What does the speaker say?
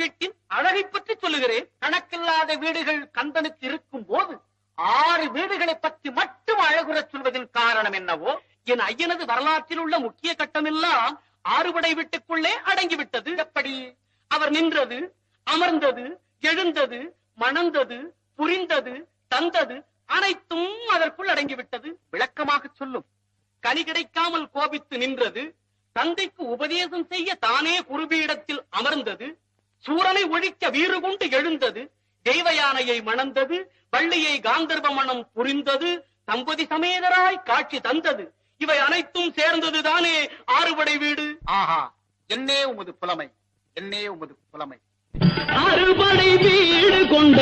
வீட்டின் அழகை பற்றி சொல்லுகிறேன். கணக்கில்லாத வீடுகள் கந்தனுக்கு இருக்கும் போது ஆறு வீடுகளை பற்றி மட்டும் அழகுறச் சொல்வதன் காரணம் என்னவோ என் ஐயனது வரலாற்றில் உள்ள முக்கிய கட்டமெல்லாம் ஆறுபடை வீட்டுக்குள்ளே அடங்கிவிட்டது. எப்படி? அவர் நின்றது அமர்ந்தது எழுந்தது மணந்தது புரிந்தது தந்தது அனைத்தும் அதற்குள் அடங்கிவிட்டது. விளக்கமாக சொல்லும். கனி கிடைக்காமல் கோபித்து நின்றது தந்தைக்கு உபதேசம் செய்ய தானே குருபீடத்தில் அமர்ந்தது சூரனை ஒழிக்க வீறு கொண்டு எழுந்தது. தெய்வ யானையை மணந்தது. வள்ளியை காந்தர்வ மணம் புரிந்தது. தம்பதி சமேதராய் காட்சி தந்தது. இவை அனைத்தும் சேர்ந்தது தானே ஆறுபடை வீடு? ஆஹா என்னே உமது புலமை என்னே உமது புலமை. அறுபடை வீடு கொண்ட